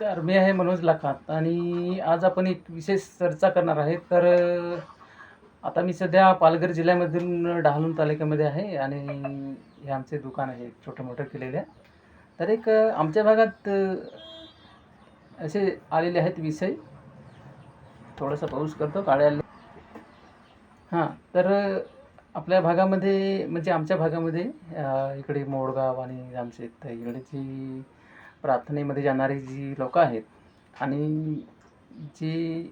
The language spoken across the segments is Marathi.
नमस्कार मी आहे मनोज लाखात आणि आज आपण एक विशेष चर्चा करणार आहे. तर आता मी सध्या पालघर जिल्ह्यामधून डहाणू तालुक्यामध्ये आहे आणि हे आमचे दुकान आहे छोटं मोठं केलेलं. तर एक आमच्या भागात असे आलेले आहेत विषय. थोडासा पाऊस करतो काळ्या हां तर आपल्या भागामध्ये म्हणजे आमच्या भागामध्ये इकडे मोडगाव आणि आमचे इकडे जी प्रार्थनेमध्ये जाणारी जी लोकं आहेत आणि जी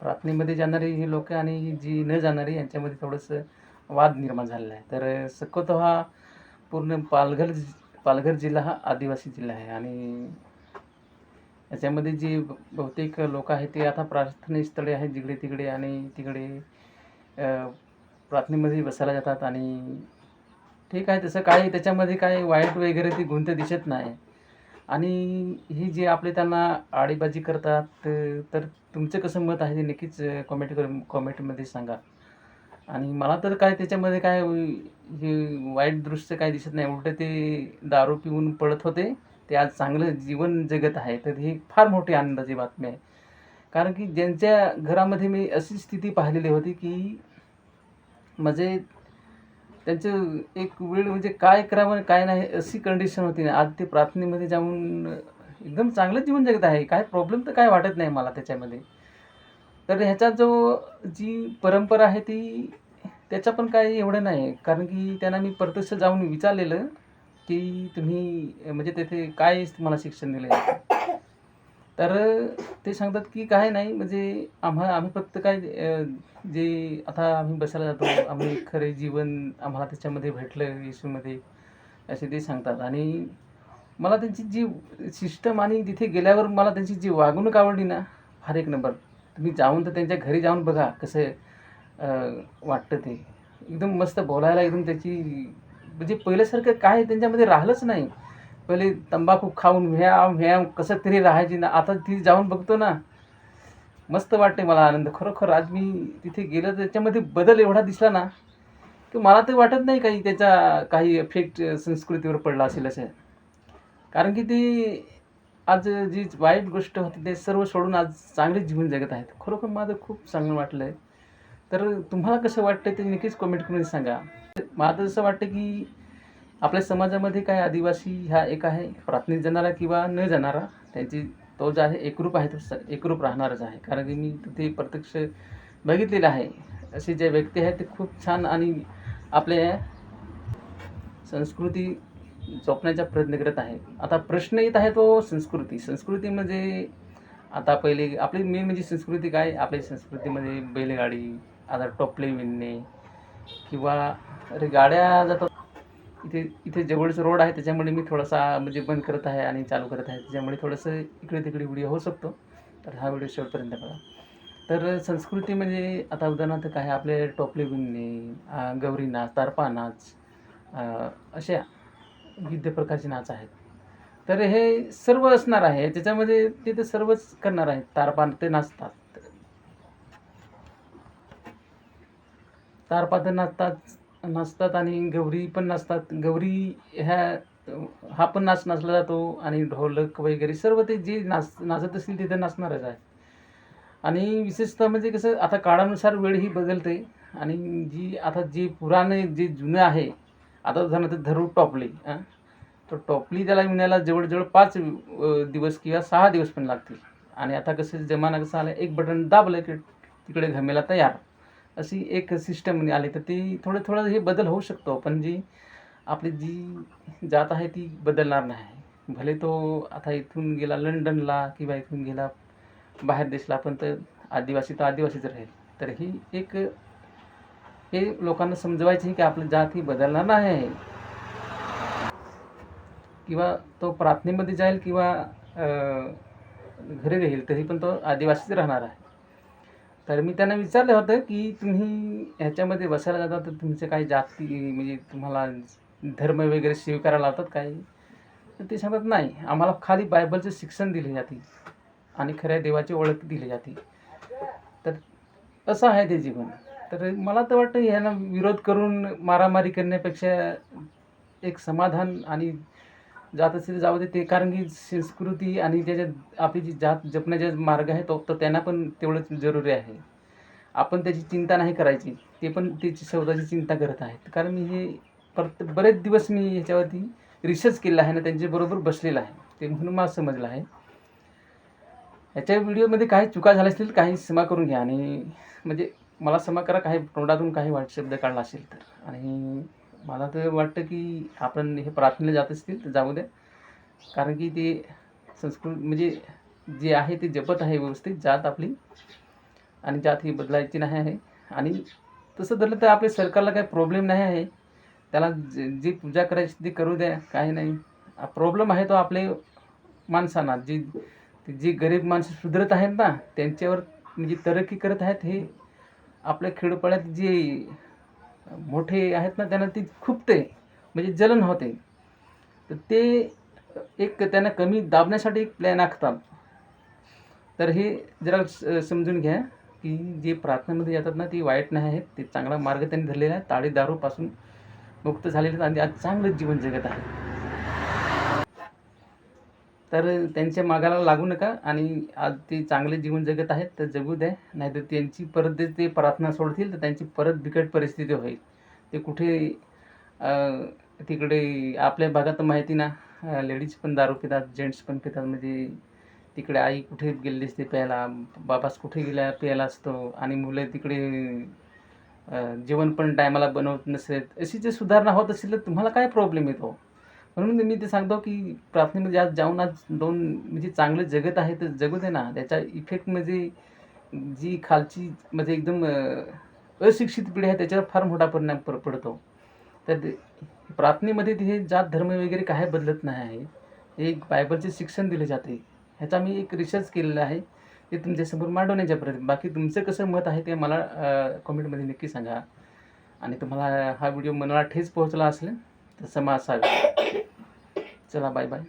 प्रार्थनेमध्ये जाणारी ही लोकं आणि जी न जाणारी यांच्यामध्ये थोडंसं वाद निर्माण झालेला आहे. तर शक्यतो हा पूर्ण पालघर जि- पालघर जिल्हा हा आदिवासी जिल्हा आहे आणि याच्यामध्ये जी बहुतेक लोक आहेत ते आता प्रार्थनेस्थळे आहेत जिकडे तिकडे आणि तिकडे प्रार्थनेमध्ये बसायला जातात आणि ठीक आहे तसं काही त्याच्यामध्ये काही वाईट वगैरे ती गुंत दिसत नाही. आणि ही जे आपले त्यांना आळीबाजी करतात तर तुमचं कसं मत आहे ते नक्कीच कॉमेंट कर कॉमेंटमध्ये सांगा. आणि मला तर काय त्याच्यामध्ये काय हे वाईट दृश्य काय दिसत नाही. उलट ते दारू पिऊन पळत होते. ते आज चांगलं जीवन जगत आहे. तर ही फार मोठी आनंदाची बातमी आहे. कारण की ज्यांच्या घरामध्ये मी अशी स्थिती पाहिलेली होती की म्हणजे त्यांचं एक वेळ म्हणजे काय करावं आणि काय नाही अशी कंडिशन होती. ना आज ते प्रार्थनेमध्ये जाऊन एकदम चांगलं जीवन जगत आहे. काय प्रॉब्लेम तर काय वाटत नाही मला त्याच्यामध्ये. तर ह्याचा जो जी परंपरा आहे ती त्याचा पण काही एवढं नाही. कारण की त्यांना मी प्रत्यक्ष जाऊन विचारलेलं की तुम्ही म्हणजे तेथे काय तुम्हाला शिक्षण दिलं आहे तर ते सांगतात की काय नाही म्हणजे आम्हा आम्ही फक्त काय जे आता आम्ही बसायला जातो आम्ही खरे जीवन आम्हाला त्याच्यामध्ये भेटलं येशूमध्ये असे ते सांगतात. आणि मला त्यांची जी सिस्टम आणि तिथे गेल्यावर मला त्यांची जी वागणूक आवडली ना फार एक नंबर तुम्ही जाऊन तर त्यांच्या घरी जाऊन बघा कसं वाटतं ते. एकदम मस्त बोलायला एकदम त्याची म्हणजे पहिल्यासारखं काय त्यांच्यामध्ये राहिलंच नाही. पहिले तंबाखू खाऊन व्यायाम व्यायाम कसं तरी राहायची ना आता ती जाऊन बघतो ना. मस्त वाटते मला आनंद. खरोखर आज मी तिथे गेलं तर त्याच्यामध्ये बदल एवढा दिसला ना की मला तर वाटत नाही काही त्याचा काही इफेक्ट संस्कृतीवर पडला असेल असं. कारण की ती आज जी वाईट गोष्ट होती ते सर्व सोडून आज चांगले जीवन जगत आहेत. खरोखर माझं खूप चांगलं वाटलं आहे तर तुम्हाला कसं वाटतं ते नक्कीच कमेंट करून सांगा. मला तर असं वाटतं की आपल्या समाजामध्ये काय आदिवासी ह्या एक आहे प्राथमिक जाणारा किंवा न जाणारा त्यांची तो जो आहे एकरूप आहे तो स एकरूप राहणारच आहे. कारण की मी तिथे प्रत्यक्ष बघितलेलं आहे असे जे व्यक्ती आहेत ते खूप छान आणि आपल्या संस्कृती जपण्याचा प्रयत्न करत आहे. आता प्रश्न येत आहे तो संस्कृती. संस्कृती म्हणजे आता पहिले आपली मेन म्हणजे संस्कृती काय? आपल्या संस्कृतीमध्ये बैलगाडी आता टोपले विणणे किंवा अरे गाड्या जातात इथे इथे जवळचं रोड आहे त्याच्यामुळे मी थोडासा म्हणजे बंद करत आहे आणि चालू करत आहे. त्याच्यामुळे थोडंसं इकडे तिकडे व्हिडिओ होऊ शकतो. तर हा व्हिडिओ शेवटपर्यंत बघा. तर संस्कृती म्हणजे आता उदाहरणार्थ काय आपले टोपले विणणे गौरी नाच तारपा नाच अशा विविध प्रकारचे नाच आहेत. तर हे सर्व असणार आहे. त्याच्यामध्ये ते तर सर्वच करणार आहेत. तारपा ते नाचतात. तारपा तर नाचतात. नाचतात आणि गौरी पण नाचतात गौरी ह्या हा पण नाच नाचला जातो आणि ढोलक वगैरे सर्व ते जे नाच नाचत असतील तिथे नाचणारच आहे. आणि विशेषतः म्हणजे कसं आता काळानुसार वेळ ही बदलते आणि जी आता जे पुराणे जे जुनं आहे आता उदाहरणार्थ धरू टॉपली तर टॉपली त्याला मिळायला जवळजवळ पाच दिवस किंवा सहा दिवस पण लागतील. आणि आता कसं जमाना कसा आला एक बटन दाबलं की तिकडे घमेला तयार. अशी एक सिस्टम आली तर ती थोडं थोडं हे बदल होऊ शकतो. पण जी आपली जी जात आहे ती बदलणार नाही. भले तो आता इथून गेला लंडनला किंवा इथून गेला बाहेर देशला पण तर आदिवासी तर आदिवासीच राहील. तर ही एक हे लोकांना समजवायचे आहे की आपली जात ही बदलणार नाही. आहे किंवा तो प्रार्थनेमध्ये जाईल किंवा घरी राहील तरी पण तो आदिवासीच राहणार आहे. तर मी त्यांना विचारलं होतं की तुम्ही ह्याच्यामध्ये बसायला जाता तर तुमचे काही जाती म्हणजे तुम्हाला धर्म वगैरे स्वीकारायला लावतात काही? तर ते सांगतात नाही आम्हाला खाली बायबलचं शिक्षण दिले जाते आणि खऱ्या देवाची ओळख दिली जाते. तर असं आहे ते जीवन. तर मला तर वाटतं ह्यांना विरोध करून मारामारी करण्यापेक्षा एक समाधान आणि जात असेल जावं जाऊ दे. ते कारण की संस्कृती आणि त्याच्यात आपली जी जात जपण्याचा मार्ग आहे तो तर त्यांना पण तेवढंच जरुरी आहे. आपण त्याची चिंता नाही करायची. ते पण त्याची स्वतःची चिंता करत आहेत. कारण मी हे परत बरेच दिवस मी ह्याच्यावरती रिसर्च केलेला आहे ना त्यांच्याबरोबर बसलेला आहे. ते म्हणून मला समजलं आहे. ह्याच्या व्हिडिओमध्ये काही चुका झाल्या असतील काही क्षमा करून घ्या. आणि म्हणजे मला क्षमा करा काही तोंडातून काही वाईट शब्द काढला असेल तर. आणि मला तर वाटतं की आपण हे प्रार्थनेला जात असतील तर जाऊ द्या. कारण की ते संस्कृत म्हणजे जे आहे ते जपत आहे व्यवस्थित जात आपली. आणि जात ही बदलायची नाही आहे. आणि तसं धरलं तर आपल्या सरकारला काही प्रॉब्लेम नाही आहे. त्याला जे जी पूजा करायची ती करू द्या काही नाही. प्रॉब्लेम आहे तो आपले माणसांना. जी जी गरीब माणसं सुधरत आहेत ना त्यांच्यावर म्हणजे तरक्की करत आहेत हे आपल्या खेडोपाड्यात जे मोठे आहेत ना त्यांना ती खुपते म्हणजे जलन होते. तर ते एक त्यांना कमी दाबण्यासाठी एक प्लॅन आखतात. तर हे जरा स- समजून घ्या की जे प्रार्थनेमध्ये येतात ना ती वाईट नाही आहेत ते चांगला मार्ग त्यांनी धरलेला आहे. ताळी दारूपासून मुक्त झालेले आहेत आणि आज चांगलं जीवन जगत आहे तर त्यांच्या मागाला लागू नका आणि आज ते चांगले जीवन जगत आहेत तर जगू द्या. नाहीतर त्यांची परत जे ते प्रार्थना सोडतील तर त्यांची परत बिकट परिस्थिती होईल. ते कुठे तिकडे आपल्या भागात माहिती ना लेडीज पण दारू पितात जेंट्स पण पितात. म्हणजे तिकडे आई कुठे गेली असते प्यायला बाबास कुठे गेल्या प्यायला असतो आणि मुलं तिकडे जेवण पण टायमाला बनवत नसेल अशी जर सुधारणा होत असेल तर तुम्हाला काय प्रॉब्लेम येतो? म्हणून मी ते सांगतो की प्रार्थनेमध्ये आज जाऊन आज दोन म्हणजे चांगलं जगत आहे तर जगू दे ना. त्याचा इफेक्ट म्हणजे जी खालची म्हणजे एकदम अशिक्षित पिढी आहे त्याच्यावर फार मोठा परिणाम प पडतो. तर ते- प्रार्थनेमध्ये ते हे जात धर्म वगैरे काय बदलत नाही. आहे एक बायबलचे शिक्षण दिले जाते. ह्याचा मी एक रिसर्च केलेला आहे. ते तुमच्यासमोर मांडवण्याच्या प्रयत्न बाकी तुमचं कसं मत आहे ते मला कॉमेंटमध्ये नक्की सांगा. आणि तुम्हाला हा व्हिडिओ मनाला ठेच पोहोचला असेल तर क्षमा असावी चला बाय बाय